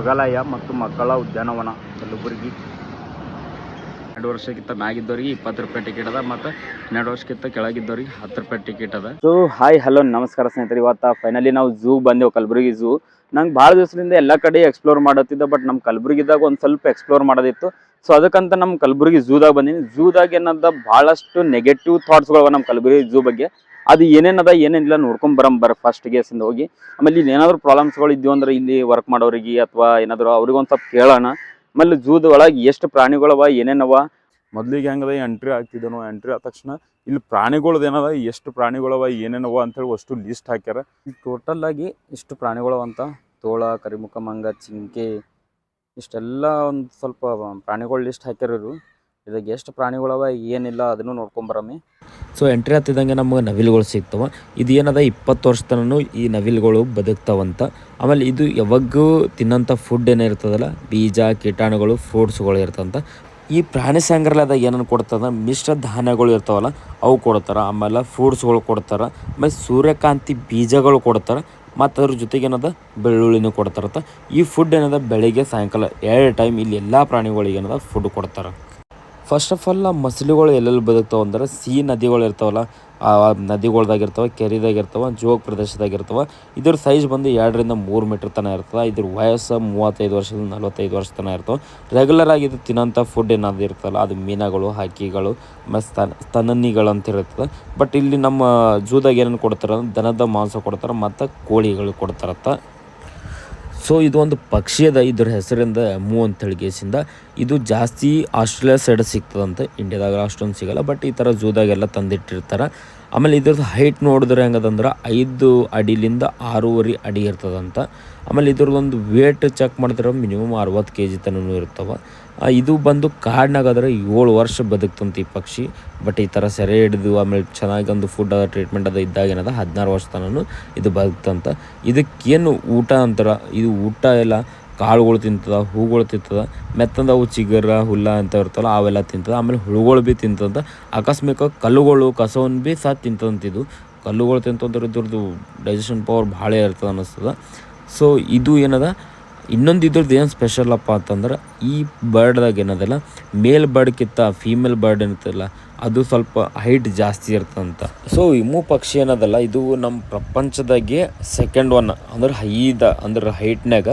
ಮೃಗಾಲಯ ಮತ್ತು ಮಕ್ಕಳ ಉದ್ಯಾನವನ. ಕಲಬುರಗಿ ಎರಡು ವರ್ಷಕ್ಕಿಂತ ಮ್ಯಾಗಿದ್ದವ್ರಿಗೆ ಇಪ್ಪತ್ತು ರೂಪಾಯಿ ಟಿಕೆಟ್ ಅದ ಮತ್ತು ಹನ್ನೆರಡು ವರ್ಷಕ್ಕಿಂತ ಕೆಳಗಿದ್ದವ್ರಿಗೆ ಹತ್ತು ರೂಪಾಯಿ ಟಿಕೆಟ್ ಅದ. ಸೊ ಹಾಯ್ ಹಲೋ ನಮಸ್ಕಾರ ಸ್ನೇಹಿತರೆ. ಇವತ್ತು ಫೈನಲಿ ನಾವು ಝೂ ಬಂದೆವು, ಕಲಬುರಗಿ ಝೂ ನಂಗೆ ಭಾಳ ದಿವಸದಿಂದ ಎಲ್ಲ ಕಡೆ ಎಕ್ಸ್ಪ್ಲೋರ್ ಮಾಡತ್ತಿದ್ದೆ ಬಟ್ ನಮ್ಮ ಕಲಬುರಗಿದಾಗ ಒಂದು ಸ್ವಲ್ಪ ಎಕ್ಸ್ಪ್ಲೋರ್ ಮಾಡೋದಿತ್ತು. ಸೊ ಅದಕ್ಕಂತ ನಮ್ಮ ಕಲಬುರಗಿ ಝೂದಾಗ ಬಂದೀನಿ. ಝೂದಾಗ ಏನದ ಭಾಳಷ್ಟು ನೆಗೆಟಿವ್ ಥಾಟ್ಸ್ಗಳವ ನಮ್ಮ ಕಲಬುರಗಿ ಝೂ ಬಗ್ಗೆ. ಅದು ಏನೇನದ ಏನೇನಿಲ್ಲ ನೋಡ್ಕೊಂಡ್ ಬರಂ ಬರ ಫಸ್ಟ್ ಗೇಸಿಂದ ಹೋಗಿ. ಆಮೇಲೆ ಇಲ್ಲಿ ಏನಾದ್ರು ಪ್ರಾಬ್ಲಮ್ಸ್ಗಳು ಇದ್ವು ಅಂದ್ರೆ ಇಲ್ಲಿ ವರ್ಕ್ ಮಾಡೋರಿಗೆ ಅಥವಾ ಏನಾದ್ರು ಅವ್ರಿಗೆ ಒಂದು ಸ್ವಲ್ಪ ಕೇಳೋಣ. ಆಮೇಲೆ ಜೂದ್ ಒಳಗೆ ಎಷ್ಟು ಪ್ರಾಣಿಗಳವ ಏನೇನವ ಮೊದಲಿಗೆ ಹೆಂಗದ ಎಂಟ್ರಿ ಆಗ್ತಿದ್ದನೋ ಎಂಟ್ರಿ ಆದ ತಕ್ಷಣ ಇಲ್ಲಿ ಪ್ರಾಣಿಗಳದ್ದು ಏನದ ಎಷ್ಟು ಪ್ರಾಣಿಗಳವ ಏನೇನವ ಅಂತೇಳಿ ಅಷ್ಟು ಲಿಸ್ಟ್ ಹಾಕ್ಯಾರ. ಇಲ್ಲಿ ಟೋಟಲ್ ಆಗಿ ಇಷ್ಟು ಪ್ರಾಣಿಗಳವ ಅಂತ. ತೋಳ ಕರಿಮುಖ ಮಂಗ ಚಿಂಕೆ ಇಷ್ಟೆಲ್ಲ ಒಂದು ಸ್ವಲ್ಪ ಪ್ರಾಣಿಗಳು ಲಿಸ್ಟ್ ಹಾಕ್ಯಾರ ಇವರು. ಇದಾಗ ಎಷ್ಟು ಪ್ರಾಣಿಗಳವ ಏನಿಲ್ಲ ಅದನ್ನು ನೋಡ್ಕೊಂಬರಮ್ಮಿ ಸೊ ಎಂಟ್ರಿ ಹತ್ತಿದಂಗೆ ನಮಗೆ ನವಿಲುಗಳು ಸಿಗ್ತವೆ. ಇದು ಏನದ ಇಪ್ಪತ್ತು ವರ್ಷ ತನೂ ಈ ನವಿಲುಗಳು ಬದುಕ್ತಾವಂತ. ಆಮೇಲೆ ಇದು ಯಾವಾಗೂ ತಿನ್ನೋಂಥ ಫುಡ್ ಏನಿರ್ತದಲ್ಲ ಬೀಜ, ಕೀಟಾಣುಗಳು ಫ್ರೂಟ್ಸ್ಗಳು ಇರ್ತಂತ. ಈ ಪ್ರಾಣಿ ಸಂಗ್ರಹಾಲಯದಾಗ ಏನನ್ನು ಕೊಡ್ತದ, ಮಿಶ್ರ ಧಾನ್ಯಗಳು ಇರ್ತಾವಲ್ಲ, ಅವು ಕೊಡ್ತಾರೆ. ಆಮೇಲೆ ಫ್ರೂಟ್ಸ್ಗಳು ಕೊಡ್ತಾರೆ. ಆಮೇಲೆ ಸೂರ್ಯಕಾಂತಿ ಬೀಜಗಳು ಕೊಡ್ತಾರೆ. ಮತ್ತು ಅದ್ರ ಜೊತೆಗೆ ಏನದ, ಬೆಳ್ಳುಳ್ಳಿನೂ ಕೊಡ್ತಾರತ್ತ ಈ ಫುಡ್ ಏನದ, ಬೆಳಿಗ್ಗೆ ಸಾಯಂಕಾಲ ಎರಡು ಟೈಮ್ ಇಲ್ಲಿ ಎಲ್ಲ ಪ್ರಾಣಿಗಳಿಗೆ ಏನದ ಫುಡ್ ಕೊಡ್ತಾರೆ. ಫಸ್ಟ್ ಆಫ್ ಆಲ್ ಮಸಲುಗಳು ಎಲ್ಲೆಲ್ಲಿ ಬದುಕ್ತಾವೆ ಅಂದ್ರೆ ಸಿಹಿ ನದಿಗಳು ಇರ್ತಾವಲ್ಲ, ಆ ನದಿಗಳ್ದಾಗಿರ್ತವೆ ಕೆರೆದಾಗ ಇರ್ತಾವೆ ಜೋಗ ಪ್ರದೇಶದಾಗ ಇರ್ತಾವೆ ಇದ್ರ ಸೈಜ್ ಬಂದು ಎರಡರಿಂದ ಮೂರು ಮೀಟ್ರ್ ತನಕ ಇರ್ತದೆ. ಇದ್ರ ವಯಸ್ಸು ಮೂವತ್ತೈದು ವರ್ಷದಿಂದ ನಲ್ವತ್ತೈದು ವರ್ಷ ತನಕ ಇರ್ತವೆ. ರೆಗ್ಯುಲರ್ ಆಗಿ ಇದು ತಿನ್ನೋಂಥ ಫುಡ್ ಏನಾದ್ರು ಇರ್ತಲ್ಲ ಅದು ಮೀನುಗಳು, ಹಕ್ಕಿಗಳು ಮತ್ತು ಸ್ತನ, ಸ್ತನನಿಗಳು ಅಂತ ಇರ್ತದೆ ಬಟ್ ಇಲ್ಲಿ ನಮ್ಮ ಜೂದಾಗ ಏನೇನು ಕೊಡ್ತಾರೆ ದನದ ಮಾಂಸ ಕೊಡ್ತಾರೆ, ಮತ್ತು ಕೋಳಿಗಳು ಕೊಡ್ತಾರತ್ತ. ಸೊ ಇದು ಒಂದು ಪಕ್ಷಿ ಅದ ಇದ್ರ ಹೆಸರಿಂದ ಮೂ ಅಂತ ಗೇಸಿಂದ ಇದು ಜಾಸ್ತಿ ಆಸ್ಟ್ರೇಲಿಯಾ ಸೈಡ್ ಸಿಗ್ತದಂತೆ. ಇಂಡಿಯಾದಾಗ ಅಷ್ಟೊಂದು ಸಿಗಲ್ಲ. ಬಟ್ ಈ ಥರ ಝೂದಾಗೆಲ್ಲ ತಂದಿಟ್ಟಿರ್ತಾರೆ. ಆಮೇಲೆ ಇದ್ರದ್ದು ಹೈಟ್ ನೋಡಿದ್ರೆ ಹೆಂಗದಂದ್ರೆ ಐದು ಅಡಿಲಿಂದ ಆರೂವರೆ ಅಡಿ ಇರ್ತದಂತ. ಆಮೇಲೆ ಇದ್ರದ್ದೊಂದು ವೇಟ್ ಚೆಕ್ ಮಾಡಿದ್ರೆ ಮಿನಿಮಮ್ ಅರವತ್ತು ಕೆ ಜಿ ತನೂ ಇರ್ತವೆ. ಇದು ಬಂದು ಕಾಡ್ನಾಗಾದ್ರೆ ಏಳು ವರ್ಷ ಬದುಕ್ತಂತ ಈ ಪಕ್ಷಿ. ಬಟ್ ಈ ಥರ ಸೆರೆ ಹಿಡಿದು ಆಮೇಲೆ ಚೆನ್ನಾಗಿ ಒಂದು ಫುಡ್ ಅದ ಟ್ರೀಟ್ಮೆಂಟ್ ಅದ ಇದ್ದಾಗ ಏನದ, ಹದಿನಾರು ವರ್ಷ ತನೂ ಇದು ಬದುಕ್ತಂತ. ಇದಕ್ಕೇನು ಊಟ ಅಂತಾರ? ಇದು ಊಟ ಎಲ್ಲ ಕಾಳುಗಳು ತಿಂತದ ಹೂಗಳು ತಿಂತದ, ಮೆತ್ತಂದ ಅವು ಚಿಗರ, ಹುಲ್ಲ ಅಂತ ಇರ್ತಲ್ಲ ಅವೆಲ್ಲ ತಿಂತದ, ಆಮೇಲೆ ಹುಳುಗಳು ಭೀ ತಿಂತದಂತ. ಆಕಸ್ಮಿಕ ಕಲ್ಲುಗಳು, ಕಸವನ್ನು ಭೀ ಸಹ ತಿಂತದಂತ ಇದು. ಕಲ್ಲುಗಳು ತಿಂತಂದ್ರೆ ಇದ್ರದ್ದು ಡೈಜೆಷನ್ ಪವರ್ ಭಾಳ ಇರ್ತದೆ ಅನ್ನಿಸ್ತದ. ಸೊ ಇದು ಏನದ? ಇನ್ನೊಂದು ಇದ್ರದ್ದು ಏನು ಸ್ಪೆಷಲ್ ಅಪ್ಪ ಅಂತಂದ್ರೆ, ಈ ಬರ್ಡ್ದಾಗ ಏನದಲ್ಲ ಮೇಲ್ ಬರ್ಡ್ಕಿಂತ ಫೀಮೇಲ್ ಬರ್ಡ್ ಏನತ್ತಲ್ಲ, ಅದು ಸ್ವಲ್ಪ ಹೈಟ್ ಜಾಸ್ತಿ ಇರ್ತಂತ. ಸೊ ಇಮು ಪಕ್ಷಿ ಏನದಲ್ಲ, ಇದು ನಮ್ಮ ಪ್ರಪಂಚದಾಗೆ ಸೆಕೆಂಡ್ ಒನ್ ಅಂದ್ರೆ ಹೈದ, ಅಂದ್ರೆ ಹೈಟ್ನಾಗ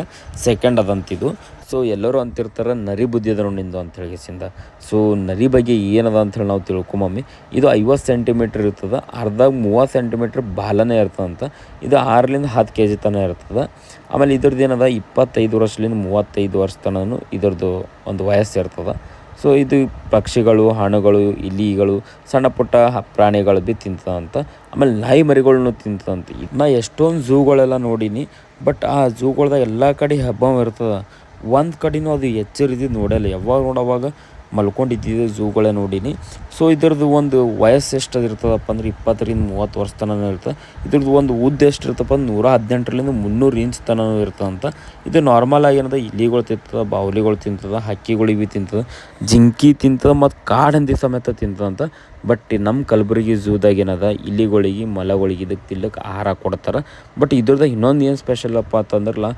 ಸೆಕೆಂಡ್ ಅದಂತಿದು. ಸೊ ಎಲ್ಲರೂ ಅಂತಿರ್ತಾರೆ, ನರಿ ಬುದ್ಧಿ ಅದ ನಿಂದು ಅಂತ ಹೇಳಿಸಿಂದ ಸೊ ನರಿ ಬಗ್ಗೆ ಏನದ ಅಂಥೇಳಿ ನಾವು ತಿಳ್ಕೊಂಬಮ್ಮಿ ಇದು ಐವತ್ತು ಸೆಂಟಿಮೀಟ್ರ್ ಇರ್ತದೆ ಅರ್ಧ ಮೂವತ್ತು ಸೆಂಟಿಮೀಟ್ರ್ ಬಾಲನೇ ಇರ್ತದಂತ. ಇದು ಆರರಿಂದ ಹತ್ತು ಕೆ ಜಿ ತನಕ ಇರ್ತದೆ. ಆಮೇಲೆ ಇದ್ರದ್ದು ಏನದ, ಇಪ್ಪತ್ತೈದು ವರ್ಷದಿಂದ ಮೂವತ್ತೈದು ವರ್ಷ ತನೂ ಇದ್ರದ್ದು ಒಂದು ವಯಸ್ಸು ಇರ್ತದೆ. ಸೊ ಇದು ಪಕ್ಷಿಗಳು, ಹಣ್ಣುಗಳು, ಇಲಿಗಳು, ಸಣ್ಣ ಪುಟ್ಟ ಪ್ರಾಣಿಗಳು ಭೀ ತಿಂತದಂತ. ಆಮೇಲೆ ನಾಯಿ ಮರಿಗಳನ್ನು ತಿಂತದಂತ. ನಾ ಎಷ್ಟೊಂದು ಝೂಗಳೆಲ್ಲ ನೋಡೀನಿ, ಬಟ್ ಆ ಝೂಗಳ್ದಾಗ ಎಲ್ಲ ಕಡೆ ಹಬ್ಬ ಇರ್ತದೆ. ಒಂದು ಕಡೆನೂ ಅದು ಎಚ್ಚರಿದ್ದು ನೋಡಲ್ಲ. ಯಾವಾಗ ನೋಡೋವಾಗ ಮಲ್ಕೊಂಡಿದ್ದಿದ್ದು ಝೂಗಳೇ ನೋಡೀನಿ. ಸೊ ಇದ್ರದ್ದು ಒಂದು ವಯಸ್ಸು ಎಷ್ಟು ಇರ್ತದಪ್ಪ ಅಂದ್ರೆ ಇಪ್ಪತ್ತರಿಂದ ಮೂವತ್ತು ವರ್ಷ ತನಕ ಇರ್ತದೆ ಇದ್ರದ್ದು ಒಂದು ಉದ್ದ ಎಷ್ಟು ಇರ್ತಪ್ಪ ಅಂದ್ರೆ ನೂರ ಹದಿನೆಂಟರಿಂದ ಮುನ್ನೂರು ಇಂಚ್ ತನಕ ಇರ್ತದಂತ. ಇದು ನಾರ್ಮಲ್ ಆಗಿ ಏನದ, ಇಲಿಗಳು ತಿಂತದ, ಬಾವಲಿಗಳು ತಿಂತದ ಹಕ್ಕಿಗಳಿಗೆ ಭೀ ತಿಂತದ, ಜಿಂಕಿ ತಿಂತದ, ಮತ್ತು ಕಾಡಂದಿ ಸಮೇತ ತಿಂತದಂತ. ಬಟ್ ನಮ್ಮ ಕಲಬುರಗಿ ಝೂದಾಗ ಏನದ? ಇಲಿಗಳಿಗೆ, ಮಲಗಳಿಗೆ ಇದಕ್ಕೆ ತಿಲ್ಲಕ್ಕೆ ಆಹಾರ ಕೊಡ್ತಾರೆ. ಬಟ್ ಇದ್ರದಾಗ ಇನ್ನೊಂದು ಏನು ಸ್ಪೆಷಲ್ ಅಪ್ಪ ಅಂತಂದ್ರಲ್ಲ,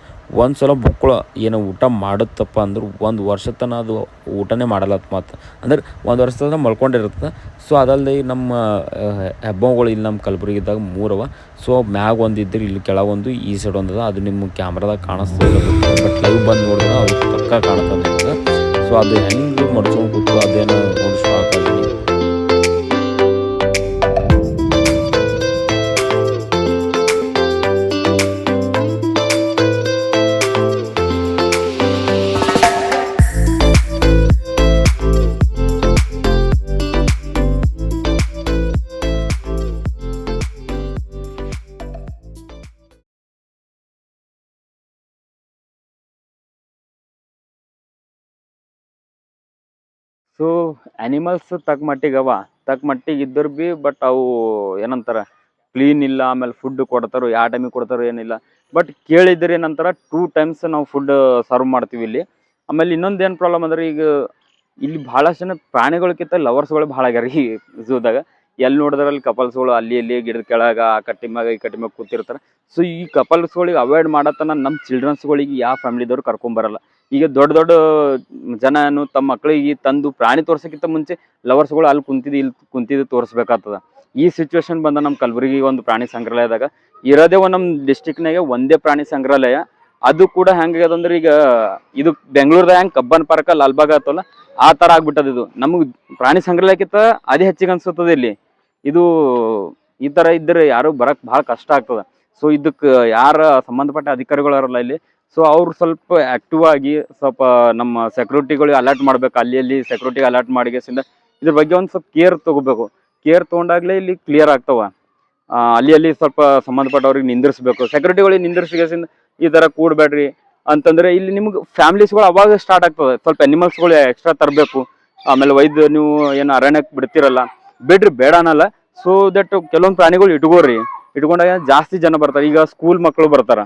ಒಂದು ಸಲ ಬುಕ್ಕಳು ಏನೋ ಊಟ ಮಾಡುತ್ತಪ್ಪ ಅಂದ್ರೆ ಒಂದು ವರ್ಷ ತನಕ ಅದು ಊಟನೇ ಮಾಡಲತ್ತ ಮತ್ತು ಅಂದ್ರೆ ಒಂದು ವರ್ಷ ತನಕ ಮಲ್ಕೊಂಡಿರ್ತದೆ ಸೊ ಅದಲ್ಲದೆ ನಮ್ಮ ಹೆಬ್ಬಗಳು ಇಲ್ಲಿ ನಮ್ಮ ಕಲಬುರಗಿದಾಗ ಮೂರವ. ಸೊ ಮ್ಯಾಗ ಒಂದು ಇದ್ರೆ ಇಲ್ಲಿ ಕೆಳಗೊಂದು ಈ ಸೈಡ್ ಒಂದು ಅದ. ನಿಮ್ಮ ಕ್ಯಾಮ್ರಾದಾಗ ಕಾಣಿಸ್ತಾ ಬಟ್ ಲೈವ್ ಬಂದು ನೋಡಿದ್ರೆ ಅದು ಪಕ್ಕ ಕಾಣ್ತದೆ ಸೊ ಅದು ಹೆಂಗೆ ಮಡ್ಸ್ಕೊಂಡು ಕೂತು ಅದೇನೋ ಸೊ ಆ್ಯನಿಮಲ್ಸ್ ತಕ್ಕ ಮಟ್ಟಿಗೆ ಅವ. ತಕ್ಕ ಮಟ್ಟಿಗೆ ಇದ್ದರು ಭೀ ಬಟ್ ಅವು ಏನಂತಾರ ಕ್ಲೀನ್ ಇಲ್ಲ, ಆಮೇಲೆ ಫುಡ್ ಕೊಡ್ತಾರೋ ಯಾವ ಟೈಮಿಗೆ ಕೊಡ್ತಾರೋ ಏನಿಲ್ಲ. ಬಟ್ ಕೇಳಿದ್ರೆ ಏನಂತಾರೆ ಟೂ ಟೈಮ್ಸ್ ನಾವು ಫುಡ್ ಸರ್ವ್ ಮಾಡ್ತೀವಿ ಇಲ್ಲಿ. ಆಮೇಲೆ ಇನ್ನೊಂದು ಏನು ಪ್ರಾಬ್ಲಮ್ ಅಂದ್ರೆ, ಈಗ ಇಲ್ಲಿ ಭಾಳಷ್ಟು ಜನ ಪ್ರಾಣಿಗಳಕ್ಕಿಂತ ಲವರ್ಸ್ಗಳು ಭಾಳ ಆಗ್ಯಾರ ಈ ಝೂದಾಗ ಎಲ್ಲಿ ನೋಡಿದ್ರಲ್ಲಿ ಕಪಲ್ಸ್ಗಳು ಅಲ್ಲಿ, ಇಲ್ಲಿ ಗಿಡದ ಕೆಳಗ, ಆ ಕಟ್ಟಿ ಮ್ಯಾಗ, ಈ ಕಟ್ಟಿಮ್ಯಾಗ ಕೂತಿರ್ತಾರೆ. ಸೊ ಈ ಕಪಲ್ಸ್ಗಳಿಗೆ ಅವಾಯ್ಡ್ ಮಾಡತ್ತನ ನಮ್ಮ ಚಿಲ್ಡ್ರನ್ಸ್ಗಳಿಗೆ ಯಾವ ಫ್ಯಾಮಿಲಿದವ್ರು ಕರ್ಕೊಂಬರಲ್ಲ ಈಗ ದೊಡ್ಡ ದೊಡ್ಡ ಜನನು ತಮ್ಮ ಮಕ್ಕಳಿಗೆ ತಂದು ಪ್ರಾಣಿ ತೋರ್ಸಕ್ಕಿಂತ ಮುಂಚೆ ಲವರ್ಸ್ಗಳು ಅಲ್ಲಿ ಕುಂತಿದ್ದು ಇಲ್ಲಿ ಕುಂತಿದ್ದು ತೋರಿಸ್ಬೇಕಾಗ್ತದ. ಈ ಸಿಚುವೇಶನ್ ಬಂದ ನಮ್ಮ ಕಲಬುರಗಿ ಒಂದು ಪ್ರಾಣಿ ಸಂಗ್ರಹಾಲಯದಾಗ. ಇರೋದೇ ಒಂದು ನಮ್ಮ ಡಿಸ್ಟಿಕ್ನಾಗೆ ಒಂದೇ ಪ್ರಾಣಿ ಸಂಗ್ರಹಾಲಯ. ಅದು ಕೂಡ ಹೆಂಗಾಗ್ಯದ ಅಂದ್ರೆ ಈಗ ಇದು ಬೆಂಗಳೂರದ ಹೆಂಗ್ ಕಬ್ಬನ್ ಪಾರ್ಕ, ಲಾಲ್ಬಾಗ್ ಆತಲ್ಲ ಆ ತರ ಆಗ್ಬಿಟ್ಟದ ಇದು. ನಮಗೆ ಪ್ರಾಣಿ ಸಂಗ್ರಹಾಲಯಕ್ಕಿಂತ ಅದೇ ಹೆಚ್ಚಿಗೆ ಅನ್ಸುತ್ತದೆ ಇಲ್ಲಿ. ಇದು ಈ ತರ ಇದ್ರೆ ಯಾರು ಬರಕ್ ಬಹಳ ಕಷ್ಟ ಆಗ್ತದ. ಸೊ ಇದಕ್ಕೆ ಯಾರ ಸಂಬಂಧಪಟ್ಟ ಅಧಿಕಾರಿಗಳು ಇರಲ್ಲ ಇಲ್ಲಿ? ಸೊ ಅವ್ರು ಸ್ವಲ್ಪ ಆಕ್ಟಿವ್ ಆಗಿ ಸ್ವಲ್ಪ ನಮ್ಮ ಸೆಕ್ಯೂರಿಟಿಗಳು ಅಲರ್ಟ್ ಮಾಡ್ಬೇಕು. ಅಲ್ಲಿ ಅಲ್ಲಿ ಸೆಕ್ಯೂರಿಟಿ ಅಲರ್ಟ್ ಮಾಡಿಗೆಸಿಂದ ಇದ್ರ ಬಗ್ಗೆ ಒಂದು ಸ್ವಲ್ಪ ಕೇರ್ ತಗೋಬೇಕು. ಕೇರ್ ತಗೊಂಡಾಗ್ಲೇ ಇಲ್ಲಿ ಕ್ಲಿಯರ್ ಆಗ್ತಾವ. ಅಲ್ಲಿ ಅಲ್ಲಿ ಸ್ವಲ್ಪ ಸಂಬಂಧಪಟ್ಟವ್ರಿಗೆ ನಿಂದಿರ್ಸ್ಬೇಕು. ಸೆಕ್ಯೂರಿಟಿಗಳಿಗೆ ನಿಂದಿರ್ಸಿಗೆಸಿಂದ ಈ ತರ ಕೂಡಬೇಡ್ರಿ. ಅಂತಂದ್ರೆ ಇಲ್ಲಿ ನಿಮ್ಗೆ ಫ್ಯಾಮಿಲೀಸ್ಗಳು ಅವಾಗ ಸ್ಟಾರ್ಟ್ ಆಗ್ತದೆ. ಸ್ವಲ್ಪ ಅನಿಮಲ್ಸ್ಗಳು ಎಕ್ಸ್ಟ್ರಾ ತರಬೇಕು. ಆಮೇಲೆ ವೈದ್ಯ ನೀವು ಏನು ಅರಣ್ಯಕ್ಕೆ ಬಿಡ್ತಿರಲ್ಲ. ಬಿಡ್ರಿ, ಬೇಡ ಅನ್ನಲ್ಲ. ಸೊ ದಟ್ ಕೆಲವೊಂದು ಪ್ರಾಣಿಗಳು ಇಟ್ಕೋರಿ ಇಟ್ಕೊಂಡಾಗ ಜಾಸ್ತಿ ಜನ ಬರ್ತಾರೆ. ಈಗ ಸ್ಕೂಲ್ ಮಕ್ಕಳು ಬರ್ತಾರ.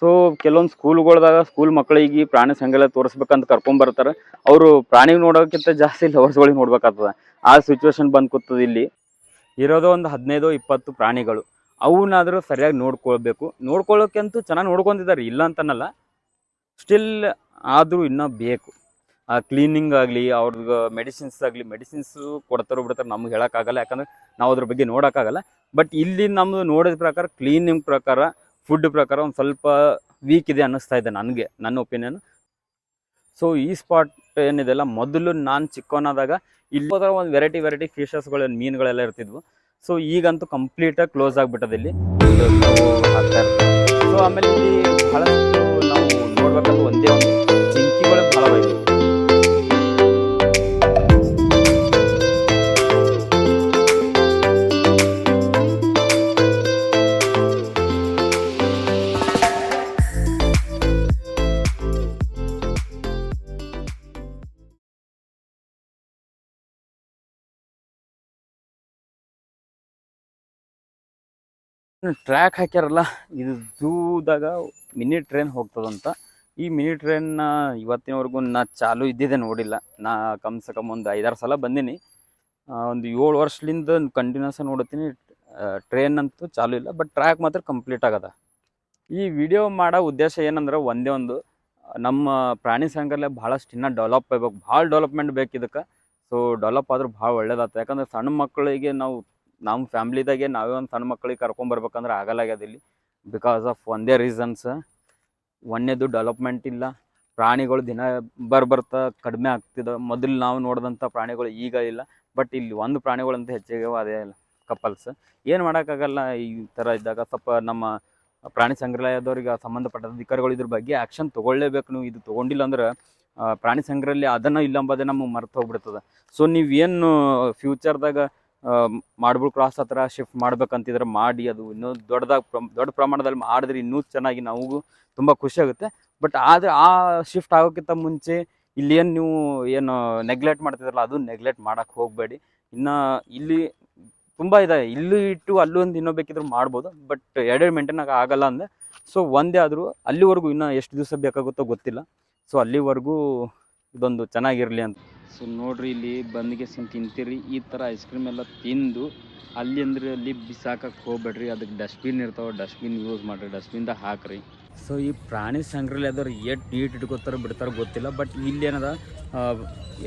ಸೊ ಕೆಲವೊಂದು ಸ್ಕೂಲ್ಗಳ್ದಾಗ ಸ್ಕೂಲ್ ಮಕ್ಕಳಿಗೆ ಪ್ರಾಣಿ ಸಂಘ ತೋರಿಸ್ಬೇಕಂತ ಕರ್ಕೊಂಡ್ ಬರ್ತಾರೆ. ಅವರು ಪ್ರಾಣಿ ನೋಡೋಕ್ಕಿಂತ ಜಾಸ್ತಿ ಲವರ್ಸ್ಗಳಿಗೆ ನೋಡ್ಬೇಕಾಗ್ತದ. ಆ ಸಿಚುವೇಶನ್ ಬಂದ್ ಕೂತದ ಇಲ್ಲಿ. ಇರೋದು ಒಂದು ಹದಿನೈದು, ಇಪ್ಪತ್ತು ಪ್ರಾಣಿಗಳು. ಅವನ್ನಾದ್ರೂ ಸರಿಯಾಗಿ ನೋಡ್ಕೊಳ್ಬೇಕು. ನೋಡ್ಕೊಳ್ಳೋಕ್ಕಂತೂ ಚೆನ್ನಾಗಿ ನೋಡ್ಕೊಂಡಿದ್ದಾರೆ ಇಲ್ಲ ಅಂತನಲ್ಲ. ಸ್ಟಿಲ್ ಆದರೂ ಇನ್ನೂ ಬೇಕು. ಕ್ಲೀನಿಂಗ್ ಆಗಲಿ ಅವ್ರದ್ದು ಮೆಡಿಸಿನ್ಸ್ ಆಗಲಿ ಮೆಡಿಸಿನ್ಸು ಕೊಡ್ತಾರೋ ಬಿಡ್ತಾರೆ ನಮ್ಗೆ ಹೇಳೋಕ್ಕಾಗಲ್ಲ. ಯಾಕಂದ್ರೆ ನಾವು ಅದ್ರ ಬಗ್ಗೆ ನೋಡೋಕ್ಕಾಗಲ್ಲ. ಬಟ್ ಇಲ್ಲಿ ನಮ್ಮದು ನೋಡಿದ ಪ್ರಕಾರ ಕ್ಲೀನಿಂಗ್ ಪ್ರಕಾರ ಫುಡ್ ಪ್ರಕಾರ ಒಂದು ಸ್ವಲ್ಪ ವೀಕ್ ಇದೆ ಅನ್ನಿಸ್ತಾ ಇದೆ ನನಗೆ, ನನ್ನ ಒಪಿನಿಯನ್ ಸೊ ಈ ಸ್ಪಾಟ್ ಏನಿದೆಲ್ಲ, ಮೊದಲು ನಾನು ಚಿಕ್ಕವನಾದಾಗ ಇಲ್ಲಿ ಹೋದಾಗ ಒಂದು ವೆರೈಟಿ ವೆರೈಟಿ ಫಿಶಸ್ಗಳು ಮೀನುಗಳೆಲ್ಲ ಇರ್ತಿದ್ವು. ಸೊ ಈಗಂತೂ ಕಂಪ್ಲೀಟಾಗಿ ಕ್ಲೋಸ್ ಆಗಿಬಿಟ್ಟದೆ ಇಲ್ಲಿ. ಸೊ ಆಮೇಲೆ ಇಲ್ಲಿ ಬಹಳಷ್ಟು ನಾವು ನೋಡ್ಬೇಕಂದ್ರೆ ಒಂದೇ ಒಂದು ಟ್ರ್ಯಾಕ್ ಹಾಕ್ಯಾರಲ್ಲ, ಇದು ಝೂದಾಗ ಮಿನಿ ಟ್ರೈನ್ ಹೋಗ್ತದಂತ. ಈ ಮಿನಿ ಟ್ರೈನ್ನ ಇವತ್ತಿನವರೆಗೂ ನಾ ಚಾಲು ಇದ್ದಿದ್ದೆ ನೋಡಿಲ್ಲ. ನಾ ಕಮ್ಸೆ ಕಮ್ ಒಂದು ಐದಾರು ಸಲ ಬಂದೀನಿ. ಒಂದು ಏಳು ವರ್ಷದಿಂದ ಕಂಟಿನ್ಯೂಸ್ ನೋಡುತ್ತೀನಿ. ಟ್ರೈನ್ ಅಂತೂ ಚಾಲು ಇಲ್ಲ ಬಟ್ ಟ್ರ್ಯಾಕ್ ಮಾತ್ರ ಕಂಪ್ಲೀಟ್ ಆಗದ. ಈ ವಿಡಿಯೋ ಮಾಡೋ ಉದ್ದೇಶ ಏನಂದ್ರೆ ಒಂದೇ ಒಂದು, ನಮ್ಮ ಪ್ರಾಣಿ ಸಂಘಲ್ಲೇ ಭಾಳಷ್ಟು ಇನ್ನೂ ಡೆವಲಪ್ ಆಗ್ಬೇಕು. ಭಾಳ ಡೆವಲಪ್ಮೆಂಟ್ ಬೇಕು ಇದಕ್ಕೆ. ಸೊ ಡೆವಲಪ್ ಆದ್ರೆ ಭಾಳ ಒಳ್ಳೇದಾಗ್ತದೆ. ಯಾಕಂದ್ರೆ ಸಣ್ಣ ಮಕ್ಕಳಿಗೆ ನಾವು ನಮ್ಮ ಫ್ಯಾಮ್ಲಿದಾಗೆ ನಾವೇ ಒಂದು ಸಣ್ಣ ಮಕ್ಕಳಿಗೆ ಕರ್ಕೊಂಬರ್ಬೇಕಂದ್ರೆ ಆಗಲ್ಲಾಗ್ಯದ ಇಲ್ಲಿ. ಬಿಕಾಸ್ ಆಫ್ ಒಂದೇ ರೀಸನ್ಸ್ ಒಂದೇದು ಡೆವಲಪ್ಮೆಂಟ್ ಇಲ್ಲ. ಪ್ರಾಣಿಗಳು ದಿನ ಬರ್ ಬರ್ತಾ ಕಡಿಮೆ ಆಗ್ತಿದೆ ಮೊದಲು ನಾವು ನೋಡಿದಂಥ ಪ್ರಾಣಿಗಳು ಈಗ ಇಲ್ಲ. ಬಟ್ ಇಲ್ಲಿ ಒಂದು ಪ್ರಾಣಿಗಳಂತ ಹೆಚ್ಚಿಗೆ ಅದೇ ಕಪಲ್ಸ್ ಏನು ಮಾಡೋಕ್ಕಾಗಲ್ಲ ಈ ಥರ ಇದ್ದಾಗ. ಸ್ವಲ್ಪ ನಮ್ಮ ಪ್ರಾಣಿ ಸಂಗ್ರಹಾಲಯದವ್ರಿಗೆ ಸಂಬಂಧಪಟ್ಟ ಅಧಿಕಾರಿಗಳು ಇದ್ರ ಬಗ್ಗೆ ಆ್ಯಕ್ಷನ್ ತೊಗೊಳ್ಳೇಬೇಕು ನೀವು. ಇದು ತೊಗೊಂಡಿಲ್ಲ ಅಂದ್ರೆ ಪ್ರಾಣಿ ಸಂಗ್ರಹಾಲಯ ಅದನ್ನು ಇಲ್ಲ ಅಂಬೋದೇ ನಮಗೆ ಮರ್ತು ಹೋಗ್ಬಿಡ್ತದೆ. ಸೊ ನೀವೇನು ಫ್ಯೂಚರ್ದಾಗ ಮಾಡ್ಬಿಳ್ ಕ್ರಾಸ್ ಹತ್ರ ಶಿಫ್ಟ್ ಮಾಡ್ಬೇಕಂತಿದ್ರೆ ಮಾಡಿ, ಅದು ಇನ್ನೂ ದೊಡ್ಡದಾಗಿ ದೊಡ್ಡ ಪ್ರಮಾಣದಲ್ಲಿ ಮಾಡಿದ್ರೆ ಇನ್ನೂ ಚೆನ್ನಾಗಿ ನಮಗೂ ತುಂಬ ಖುಷಿ ಆಗುತ್ತೆ. ಬಟ್ ಆದರೆ ಆ ಶಿಫ್ಟ್ ಆಗೋಕ್ಕಿಂತ ಮುಂಚೆ ಇಲ್ಲಿ ಏನು ನೀವು ಏನು ನೆಗ್ಲೆಕ್ಟ್ ಮಾಡ್ತಿದ್ರಲ್ಲ, ಅದು ನೆಗ್ಲೆಕ್ಟ್ ಮಾಡೋಕ್ಕೆ ಹೋಗಬೇಡಿ. ಇನ್ನು ಇಲ್ಲಿ ತುಂಬ ಇದೆ, ಇಲ್ಲೂ ಇಟ್ಟು ಅಲ್ಲೂ ಒಂದು ಇನ್ನೂ ಬೇಕಿದ್ರು ಮಾಡ್ಬೋದು ಬಟ್ ಎರಡೆರಡು ಮೇಂಟೈನ್ ಆಗಲ್ಲ ಅಂದರೆ ಸೊ ಒಂದೇ ಆದರೂ ಅಲ್ಲಿವರೆಗೂ ಇನ್ನೂ ಎಷ್ಟು ದಿವಸ ಬೇಕಾಗುತ್ತೋ ಗೊತ್ತಿಲ್ಲ. ಸೊ ಅಲ್ಲಿವರೆಗೂ ಇದೊಂದು ಚೆನ್ನಾಗಿರಲಿ ಅಂತ. ಸೊ ನೋಡ್ರಿ ಇಲ್ಲಿ ಬಂದಿಗೆ ಸಿಂಗ್ ತಿಂತೀರಿ. ಈ ಥರ ಐಸ್ ಕ್ರೀಮ್ ಎಲ್ಲ ತಿಂದು ಅಲ್ಲಿ ಅಂದ್ರೆ ಅಲ್ಲಿ ಬಿಸಾಕಕ್ಕೆ ಹೋಗ್ಬೇಡ್ರಿ. ಅದಕ್ಕೆ ಡಸ್ಟ್ಬಿನ್ ಇರ್ತಾವೆ ಡಸ್ಟ್ಬಿನ್ ಯೂಸ್ ಮಾಡಿರಿ. ಡಸ್ಟ್ಬಿನ್ದಾಗ ಹಾಕ್ರಿ. ಸೊ ಈ ಪ್ರಾಣಿ ಸಂಗ್ರಹಾಲಯದವ್ರು ಎಷ್ಟು ನೀಟ್ ಇಟ್ಕೋತಾರೆ, ಬಿಡ್ತಾರೆ ಗೊತ್ತಿಲ್ಲ. ಬಟ್ ಇಲ್ಲಿ ಏನದ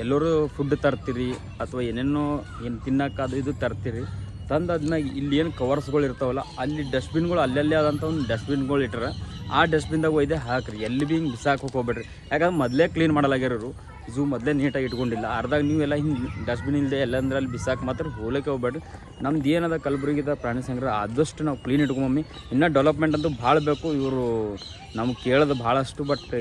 ಎಲ್ಲರೂ ಫುಡ್ ತರ್ತೀರಿ ಅಥವಾ ಏನೇನೋ ಏನು ತಿನ್ನಕ್ಕೆ ಅದು ಇದು ತರ್ತೀರಿ. ತಂದಾದ್ಮ್ಯಾಗ ಇಲ್ಲಿ ಏನು ಕವರ್ಸ್ಗಳು ಇರ್ತಾವಲ್ಲ, ಅಲ್ಲಿ ಡಸ್ಟ್ಬಿನ್ಗಳು ಅಲ್ಲಲ್ಲೇ ಆದಂಥ ಒಂದು ಡಸ್ಟ್ಬಿನ್ಗಳು ಇಟ್ಟರೆ ಆ ಡಸ್ಟ್ಬಿನ್ದಾಗ ಒಯ್ದೆ ಹಾಕ್ರಿ. ಎಲ್ಲಿ ಭೀ ಹಿಂಗೆ ಬಿಸಾಕೋಕೆ ಹೋಗ್ಬೇಡ್ರಿ. ಯಾಕಂದ್ರೆ ಮೊದಲೇ ಕ್ಲೀನ್ ಮಾಡಲಾಗ್ಯಾರರು ಝೂ ಮೊದಲೇ ನೀಟಾಗಿ ಇಟ್ಕೊಂಡಿಲ್ಲ. ಅರ್ಧಾಗ ನೀವೆಲ್ಲ ಹಿಂಗೆ ಡಸ್ಟ್ಬಿನ್ ಇಲ್ಲದೆ ಎಲ್ಲಂದ್ರೆ ಅಲ್ಲಿ ಬಿಸಾಕ್ ಮಾತ್ರ ಹೋಲಕ್ಕೆ ಹೋಗ್ಬೇಡ್ರಿ. ನಮ್ದು ಏನದ ಕಲಬುರಗಿದ ಪ್ರಾಣಿ ಸಂಗ್ರಹ, ಆದಷ್ಟು ನಾವು ಕ್ಲೀನ್ ಇಟ್ಕೊಂಬಮ್ಮಿ ಇನ್ನೂ ಡೆವಲಪ್ಮೆಂಟ್ ಅಂತೂ ಭಾಳ ಬೇಕು. ಇವರು ನಮ್ಗೆ ಕೇಳೋದು ಭಾಳಷ್ಟು ಬಟ್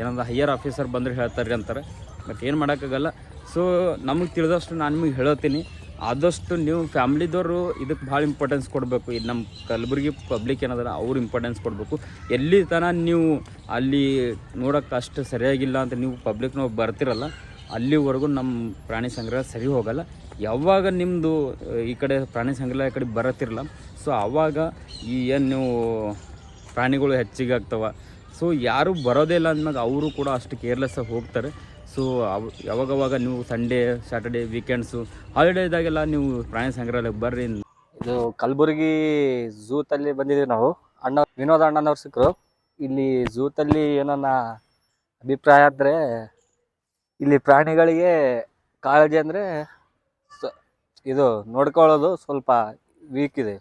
ಏನಂದ ಹೈಯರ್ ಆಫೀಸರ್ ಬಂದರೆ ಹೇಳ್ತಾರೆ ಅಂತಾರೆ. ಬಟ್ ಏನು ಮಾಡೋಕ್ಕಾಗಲ್ಲ. ಸೊ ನಮಗೆ ತಿಳಿದಷ್ಟು ನಾನು ನಿಮಗೆ ಹೇಳತ್ತೀನಿ ಆದಷ್ಟು ನೀವು ಫ್ಯಾಮ್ಲಿದವರು ಇದಕ್ಕೆ ಭಾಳ ಇಂಪಾರ್ಟೆನ್ಸ್ ಕೊಡಬೇಕು. ಇದು ನಮ್ಮ ಕಲಬುರಗಿ ಪಬ್ಲಿಕ್ ಏನದಲ್ಲ ಅವ್ರು ಇಂಪಾರ್ಟೆನ್ಸ್ ಕೊಡಬೇಕು. ಎಲ್ಲಿ ತನಕ ನೀವು ಅಲ್ಲಿ ನೋಡೋಕೆ ಅಷ್ಟು ಸರಿಯಾಗಿಲ್ಲ ಅಂತ ನೀವು ಪಬ್ಲಿಕ್ನ ಬರ್ತಿರಲ್ಲ, ಅಲ್ಲಿವರೆಗೂ ನಮ್ಮ ಪ್ರಾಣಿ ಸಂಗ್ರಹ ಸರಿ ಹೋಗಲ್ಲ. ಯಾವಾಗ ನಿಮ್ಮದು ಈ ಕಡೆ ಪ್ರಾಣಿ ಸಂಗ್ರಹ ಈ ಕಡೆ ಬರತ್ತಿರಲ್ಲ ಸೊ ಆವಾಗ ಈ ಏನು ನೀವು ಪ್ರಾಣಿಗಳು ಹೆಚ್ಚಿಗೆ ಆಗ್ತವೆ. ಸೊ ಯಾರು ಬರೋದೇ ಇಲ್ಲ ಅಂದ್ಮ್ಯಾಗ ಅವರು ಕೂಡ ಅಷ್ಟು ಕೇರ್ಲೆಸ್ಸಾಗಿ ಹೋಗ್ತಾರೆ. ಸೊ ಅವ್ ಯಾವಾಗವಾಗ ನೀವು ಸಂಡೇ ಸ್ಯಾಟರ್ಡೇ ವೀಕೆಂಡ್ಸು ಹಾಲಿಡೇ ಇದ್ದಾಗೆಲ್ಲ ನೀವು ಪ್ರಾಣಿ ಸಂಗ್ರಹಾಲಯಕ್ಕೆ ಬರ್ರಿ ಇದು ಕಲಬುರಗಿ ಝೂತಲ್ಲಿ ಬಂದಿದ್ದೀವಿ ನಾವು. ಅಣ್ಣ ವಿನೋದ ಅಣ್ಣನವ್ರು ಸಿಕ್ಕರು. ಇಲ್ಲಿ ಝೂತಲ್ಲಿ ಏನನ್ನ ಅಭಿಪ್ರಾಯ ಅಂದರೆ ಇಲ್ಲಿ ಪ್ರಾಣಿಗಳಿಗೆ ಕಾಳಜಿ ಅಂದರೆ ಇದು ನೋಡ್ಕೊಳ್ಳೋದು ಸ್ವಲ್ಪ ವೀಕ್ ಇದೆ.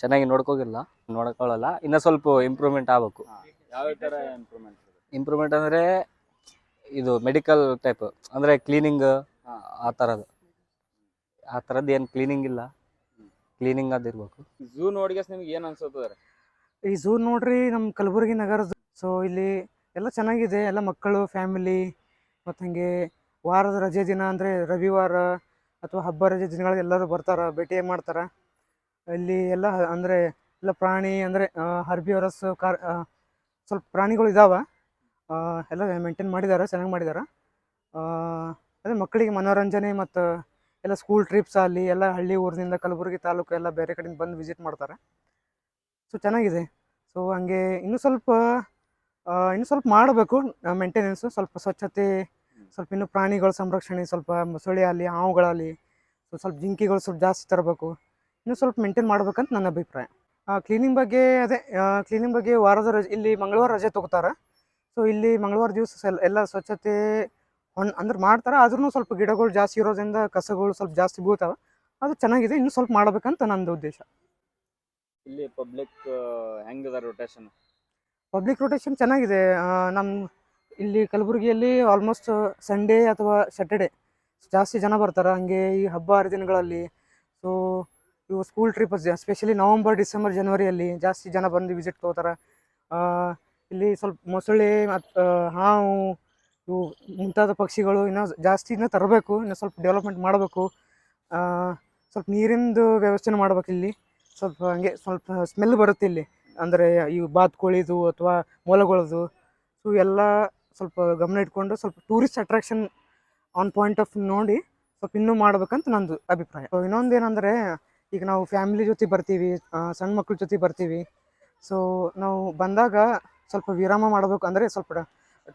ಚೆನ್ನಾಗಿ ನೋಡ್ಕೋಗಿಲ್ಲ ನೋಡ್ಕೊಳ್ಳಲ್ಲ. ಇನ್ನೂ ಸ್ವಲ್ಪ ಇಂಪ್ರೂವ್ಮೆಂಟ್ ಆಗಬೇಕು. ಯಾವ ಥರ ಇಂಪ್ರೂವ್ಮೆಂಟ್ ಇಂಪ್ರೂವ್ಮೆಂಟ್ ಅಂದರೆ ಇದು ಮೆಡಿಕಲ್ ಟೈಪ್ ಅಂದರೆ ಕ್ಲೀನಿಂಗ್ ಆ ಥರದ್ದು ಆ ಥರದ್ದು ಏನು ಕ್ಲೀನಿಂಗ್ ಇಲ್ಲ. ಕ್ಲೀನಿಂಗ್ ಅದಿರ್ಬೇಕು ಝೂ ನೋಡಿಗೆ ನಿಮ್ಗೆ ಏನು ಅನ್ಸುತ್ತೆ ಈ ಝೂ ನೋಡ್ರಿ ನಮ್ಮ ಕಲಬುರಗಿ ನಗರ ಸೊ ಇಲ್ಲಿ ಎಲ್ಲ ಚೆನ್ನಾಗಿದೆ. ಎಲ್ಲ ಮಕ್ಕಳು ಫ್ಯಾಮಿಲಿ ಮತ್ತು ಹಾಗೆ ವಾರದ ರಜೆ ದಿನ ಅಂದರೆ ರವಿವಾರ ಅಥವಾ ಹಬ್ಬ ರಜೆ ದಿನಗಳಿಗೆ ಎಲ್ಲರೂ ಬರ್ತಾರೆ ಭೇಟಿ ಮಾಡ್ತಾರೆ. ಇಲ್ಲಿ ಎಲ್ಲ ಅಂದರೆ ಎಲ್ಲ ಪ್ರಾಣಿ ಅಂದರೆ ಹರ್ಬಿವರಸ್ ಕಾರ್ ಸ್ವಲ್ಪ ಪ್ರಾಣಿಗಳು ಇದಾವೆ. ಎಲ್ಲ ಮೇಂಟೈನ್ ಮಾಡಿದ್ದಾರೆ ಚೆನ್ನಾಗಿ ಮಾಡಿದ್ದಾರೆ ಅದೇ ಮಕ್ಕಳಿಗೆ ಮನೋರಂಜನೆ ಮತ್ತು ಎಲ್ಲ ಸ್ಕೂಲ್ ಟ್ರಿಪ್ಸ್ ಅಲ್ಲಿ ಎಲ್ಲ ಹಳ್ಳಿ ಊರಿನಿಂದ ಕಲಬುರಗಿ ತಾಲೂಕು ಎಲ್ಲ ಬೇರೆ ಕಡೆಯಿಂದ ಬಂದು ವಿಸಿಟ್ ಮಾಡ್ತಾರೆ. ಸೊ ಚೆನ್ನಾಗಿದೆ. ಸೊ ಹಂಗೆ ಇನ್ನೂ ಸ್ವಲ್ಪ ಇನ್ನು ಸ್ವಲ್ಪ ಮಾಡಬೇಕು ಮೇಂಟೆನೆನ್ಸು ಸ್ವಲ್ಪ ಸ್ವಚ್ಛತೆ, ಸ್ವಲ್ಪ ಇನ್ನೂ ಪ್ರಾಣಿಗಳ ಸಂರಕ್ಷಣೆ, ಸ್ವಲ್ಪ ಮೊಸಳೆ ಅಲ್ಲಿ ಹಾವುಗಳಲ್ಲಿ ಸೊ ಸ್ವಲ್ಪ ಜಿಂಕಿಗಳು ಸ್ವಲ್ಪ ಜಾಸ್ತಿ ತರಬೇಕು. ಇನ್ನೂ ಸ್ವಲ್ಪ ಮೇಂಟೈನ್ ಮಾಡ್ಬೇಕಂತ ನನ್ನ ಅಭಿಪ್ರಾಯ. ಕ್ಲೀನಿಂಗ್ ಬಗ್ಗೆ ಅದೇ ಕ್ಲೀನಿಂಗ್ ಬಗ್ಗೆ ವಾರದ ರಜೆ, ಇಲ್ಲಿ ಮಂಗಳವಾರ ರಜೆ ತೊಗೋತಾರೆ. ಸೊ ಇಲ್ಲಿ ಮಂಗಳವಾರ ದಿವಸ ಎಲ್ಲ ಸ್ವಚ್ಛತೆ ಹೊಣ್ ಅಂದ್ರೆ ಮಾಡ್ತಾರೆ. ಆದ್ರೂ ಸ್ವಲ್ಪ ಗಿಡಗಳು ಜಾಸ್ತಿ ಇರೋದ್ರಿಂದ ಕಸಗಳು ಸ್ವಲ್ಪ ಜಾಸ್ತಿ ಬೀಳ್ತಾವ. ಅದು ಚೆನ್ನಾಗಿದೆ. ಇನ್ನೂ ಸ್ವಲ್ಪ ಮಾಡ್ಬೇಕಂತ ನಂದು ಉದ್ದೇಶ. ಇಲ್ಲಿ ಪಬ್ಲಿಕ್ ಹೆಂಗಿದೆ ರೊಟೇಷನ್ ಪಬ್ಲಿಕ್ ರೊಟೇಷನ್ ಚೆನ್ನಾಗಿದೆ. ನಮ್ಮ ಇಲ್ಲಿ ಕಲಬುರಗಿಯಲ್ಲಿ ಆಲ್ಮೋಸ್ಟ್ ಸಂಡೇ ಅಥವಾ ಸ್ಯಾಟರ್ಡೆ ಜಾಸ್ತಿ ಜನ ಬರ್ತಾರೆ. ಹಂಗೆ ಈ ಹಬ್ಬ ಹರಿದಿನಗಳಲ್ಲಿ. ಸೊ ಇವು school trip specially November December ಜನವರಿಯಲ್ಲಿ ಜಾಸ್ತಿ ಜನ ಬಂದು ವಿಸಿಟ್ ತೊಗೋತಾರೆ. ಇಲ್ಲಿ ಸ್ವಲ್ಪ ಮೊಸಳೆ ಮತ್ತು ಹಾವು, ಇವು ಮುಂತಾದ ಪಕ್ಷಿಗಳು ಇನ್ನೂ ಜಾಸ್ತಿ ಇನ್ನೂ ತರಬೇಕು, ಇನ್ನೂ ಸ್ವಲ್ಪ ಡೆವಲಪ್ಮೆಂಟ್ ಮಾಡಬೇಕು. ಸ್ವಲ್ಪ ನೀರಿಂದು ವ್ಯವಸ್ಥೆನೂ ಮಾಡ್ಬೇಕು ಇಲ್ಲಿ. ಸ್ವಲ್ಪ ಹಂಗೆ ಸ್ವಲ್ಪ ಸ್ಮೆಲ್ ಬರುತ್ತೆ ಇಲ್ಲಿ. ಅಂದರೆ ಇವು ಬಾತುಕೋಳಿದು ಅಥವಾ ಮೊಲಗಳದು. ಸೊ ಎಲ್ಲ ಸ್ವಲ್ಪ ಗಮನ ಇಟ್ಕೊಂಡು ಸ್ವಲ್ಪ tourist attraction on point of ನೋಡಿ ಸ್ವಲ್ಪ ಇನ್ನೂ ಮಾಡ್ಬೇಕಂತ ನಂದು ಅಭಿಪ್ರಾಯ. ಇನ್ನೊಂದು ಏನಂದರೆ, ಈಗ ನಾವು ಫ್ಯಾಮಿಲಿ ಜೊತೆ ಬರ್ತೀವಿ ಸಣ್ಣ ಮಕ್ಳ ಜೊತೆ ಬರ್ತೀವಿ. ಸೊ ನಾವು ಬಂದಾಗ ಸ್ವಲ್ಪ ವಿರಾಮ ಮಾಡಬೇಕು ಅಂದರೆ ಸ್ವಲ್ಪ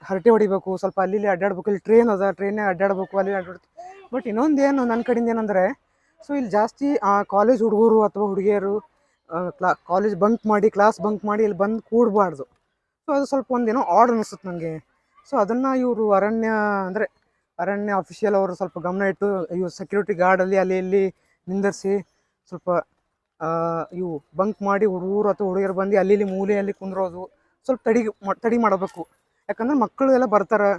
ಹರಟೆ ಹೊಡಿಬೇಕು, ಸ್ವಲ್ಪ ಅಲ್ಲಿ ಇಲ್ಲಿ ಅಡ್ಡಾಡ್ಬೇಕು. ಇಲ್ಲಿ ಟ್ರೈನ್ ಅದ ಟ್ರೈನೇ ಅಡ್ಡಾಡ್ಬೇಕು ಅಲ್ಲಿ ಅಡ್ಡಾಡ್ತು ಬಟ್ ಇನ್ನೊಂದು ನನ್ನ ಕಡೆಯಿಂದ ಏನಂದರೆ ಸೊ ಇಲ್ಲಿ ಜಾಸ್ತಿ ಕಾಲೇಜ್ ಹುಡುಗರು ಅಥವಾ ಹುಡುಗಿಯರು ಕ್ಲಾ ಕಾಲೇಜ್ ಬಂಕ್ ಮಾಡಿ ಕ್ಲಾಸ್ ಬಂಕ್ ಮಾಡಿ ಇಲ್ಲಿ ಬಂದು ಕೂಡಬಾರ್ದು. ಸೊ ಅದು ಸ್ವಲ್ಪ ಒಂದೇನೋ ಆರ್ಡ್ ಅನಿಸುತ್ತೆ ನನಗೆ ಸೊ ಅದನ್ನು ಇವರು ಅರಣ್ಯ ಅಂದರೆ, ಅರಣ್ಯ ಆಫೀಷಿಯಲ್ ಅವರು ಸ್ವಲ್ಪ ಗಮನ ಇಟ್ಟು ಇವು ಸೆಕ್ಯೂರಿಟಿ ಗಾರ್ಡಲ್ಲಿ ಅಲ್ಲಿ ಇಲ್ಲಿ ನಿಂದರಿಸಿ ಸ್ವಲ್ಪ ಇವು ಬಂಕ್ ಮಾಡಿ ಹುಡುಗರು ಅಥವಾ ಹುಡುಗಿಯರು ಬಂದು ಅಲ್ಲಿ ಇಲ್ಲಿ ಮೂಲೆಯಲ್ಲಿ ಕುಂದ್ರೋದು. ಸ್ವಲ್ಪ ತಡಿ ತಡಿ ಮಾಡಬೇಕು. ಯಾಕಂದ್ರೆ ಮಕ್ಕಳು ಎಲ್ಲ ಬರ್ತಾರೆ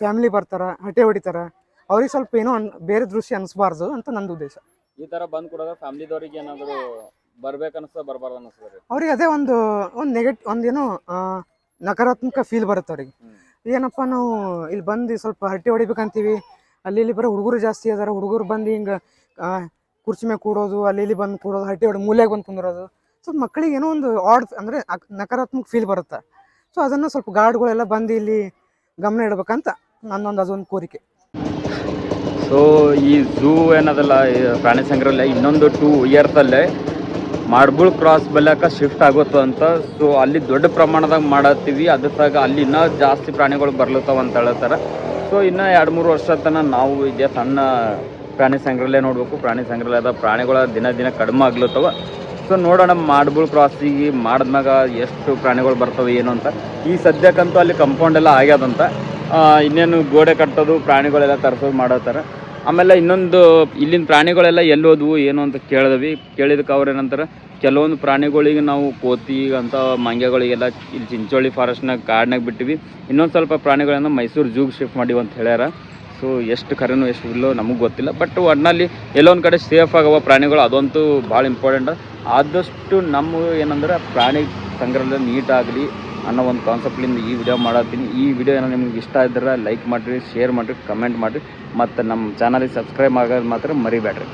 ಫ್ಯಾಮಿಲಿ ಬರ್ತಾರೆ ಹಟೆ ಹೊಡಿತಾರೆ. ಅವ್ರಿಗೆ ಸ್ವಲ್ಪ ಏನೋ ಅನ್ ಬೇರೆ ದೃಶ್ಯ ಅನಿಸ್ಬಾರ್ದು ಅಂತ ನಂದು ಉದ್ದೇಶ. ಈ ತರ ಬಂದ್ ಕೊಡೋದ ಫ್ಯಾಮಿಲಿದವ್ರಿಗೆ ಏನಾದ್ರು ಬರ್ಬೇಕು ಅನ್ಸ್ತದ ಬರಬಾರ್ದು ಅವ್ರಿಗೆ ಅದೇ ಒಂದು ಒಂದು ನೆಗೆಟ್ ಒಂದೇನೋ ನಕಾರಾತ್ಮಕ ಫೀಲ್ ಬರುತ್ತೆ ಅವ್ರಿಗೆ. ಏನಪ್ಪ ನಾವು ಇಲ್ಲಿ ಬಂದು ಸ್ವಲ್ಪ ಹರಟೆ ಹೊಡಿಬೇಕಂತೀವಿ. ಅಲ್ಲಿ ಇಲ್ಲಿ ಬರೋ ಹುಡುಗರು ಜಾಸ್ತಿ ಅದಾರ ಹುಡುಗರು ಬಂದು ಹಿಂಗೆ ಕುರ್ಚಿ ಮೇಲೆ ಕೂಡೋದು ಅಲ್ಲಿ ಇಲ್ಲಿ ಬಂದು ಕೂಡೋದು ಹರಟೆ ಹೊಡಿ ಮೂಲೆಗೆ ಬಂದು ಕುಂದ್ರೋದು. ಸ್ವಲ್ಪ ಮಕ್ಕಳಿಗೆ ಏನೋ ಒಂದು ಆಡ್ ಅಂದರೆ ನಕಾರಾತ್ಮಕ ಫೀಲ್ ಬರುತ್ತೆ. ಸೊ ಅದನ್ನು ಸ್ವಲ್ಪ ಗಾರ್ಡ್ಗಳೆಲ್ಲ ಬಂದು ಇಲ್ಲಿ ಗಮನ ಇಡಬೇಕಂತ ನನ್ನೊಂದು ಅದೊಂದು ಕೋರಿಕೆ. ಸೊ ಈ ಝೂ ಏನದಲ್ಲ ಪ್ರಾಣಿ ಸಂಗ್ರಹಾಲಯ ಇನ್ನೊಂದು ಟೂ ಇಯರ್ಸಲ್ಲೇ ಮಾಡ್ಬುಳ್ ಕ್ರಾಸ್ ಬಲ್ಯಾಕ ಶಿಫ್ಟ್ ಆಗುತ್ತೆ ಅಂತ. ಸೊ ಅಲ್ಲಿ ದೊಡ್ಡ ಪ್ರಮಾಣದಾಗ ಮಾಡತ್ತೀವಿ. ಅದಕ್ಕಾಗ ಅಲ್ಲಿ ಇನ್ನೂ ಜಾಸ್ತಿ ಪ್ರಾಣಿಗಳು ಬರ್ಲತ್ತವ ಅಂತ ಹೇಳ್ತಾರೆ. ಸೊ ಇನ್ನೂ ಎರಡು ಮೂರು ವರ್ಷ ತನಕ ನಾವು ಇದೆ ಸಣ್ಣ ಪ್ರಾಣಿ ಸಂಗ್ರಹಾಲಯ ನೋಡಬೇಕು. ಪ್ರಾಣಿ ಸಂಗ್ರಹಾಲಯದ ಪ್ರಾಣಿಗಳ ದಿನ ದಿನ ಕಡಿಮೆ ಆಗ್ಲತ್ತವ. ಸೊ ನೋಡೋಣ, ಮಾಡ್ಬುಳ್ ಕ್ರಾಸಿಗೆ ಮಾಡಿದ್ಮ್ಯಾಗ ಎಷ್ಟು ಪ್ರಾಣಿಗಳು ಬರ್ತವೆ ಏನು ಅಂತ. ಈ ಸದ್ಯಕ್ಕಂತೂ ಅಲ್ಲಿ ಕಂಪೌಂಡ್ ಎಲ್ಲ ಆಗ್ಯದಂತ. ಇನ್ನೇನು ಗೋಡೆ ಕಟ್ಟೋದು, ಪ್ರಾಣಿಗಳೆಲ್ಲ ತರಿಸೋದು ಮಾಡತ್ತಾರ. ಆಮೇಲೆ ಇನ್ನೊಂದು, ಇಲ್ಲಿನ ಪ್ರಾಣಿಗಳೆಲ್ಲ ಎಲ್ಲಿ ಹೋದ್ವು, ಏನು ಅಂತ ಕೇಳಿದ್ವಿ. ಕೇಳಿದಕ್ಕೆ ಅವ್ರು ಏನಂತಾರೆ, ಕೆಲವೊಂದು ಪ್ರಾಣಿಗಳಿಗೆ ನಾವು ಕೋತಿ, ಅಂತ ಮಂಗ್ಯಗಳಿಗೆಲ್ಲ ಇಲ್ಲಿ ಚಿಂಚೋಳಿ ಫಾರೆಸ್ಟ್ನಾಗ ಕಾಡ್ನಾಗ ಬಿಟ್ಟಿವಿ. ಇನ್ನೊಂದು ಸ್ವಲ್ಪ ಪ್ರಾಣಿಗಳನ್ನು ಮೈಸೂರು ಜೂಗ್ ಶಿಫ್ಟ್ ಮಾಡಿವಿ ಅಂತ ಹೇಳ್ಯಾರ. ಸೊ ಎಷ್ಟು ಖರೇನೋ ಎಷ್ಟು ಇಲ್ಲೋ ನಮಗೆ ಗೊತ್ತಿಲ್ಲ. ಬಟ್ ಒಟ್ಟಿನಲ್ಲಿ ಎಲ್ಲೊಂದು ಕಡೆ ಸೇಫ್ ಆಗವ ಪ್ರಾಣಿಗಳು, ಅದಂತೂ ಭಾಳ ಇಂಪಾರ್ಟೆಂಟ್ ಆದಷ್ಟು ನಮ್ಮ ಏನಂದ್ರೆ ಪ್ರಾಣಿ ಸಂಗ್ರಹಾಲಯ ನೀಟಾಗಲಿ ಅನ್ನೋ ಒಂದು ಕಾನ್ಸೆಪ್ಟ್ಲಿಂದ ಈ ವಿಡಿಯೋ ಮಾಡತ್ತೀನಿ. ಈ ವಿಡಿಯೋ ಏನೋ ನಿಮ್ಗೆ ಇಷ್ಟ ಇದ್ರೆ ಲೈಕ್ ಮಾಡಿರಿ ಶೇರ್ ಮಾಡಿರಿ ಕಮೆಂಟ್ ಮಾಡಿರಿ. ಮತ್ತು ನಮ್ಮ ಚಾನಲಿಗೆ ಸಬ್ಸ್ಕ್ರೈಬ್ ಆಗೋದು ಮಾತ್ರ ಮರಿಬೇಡ್ರಿ.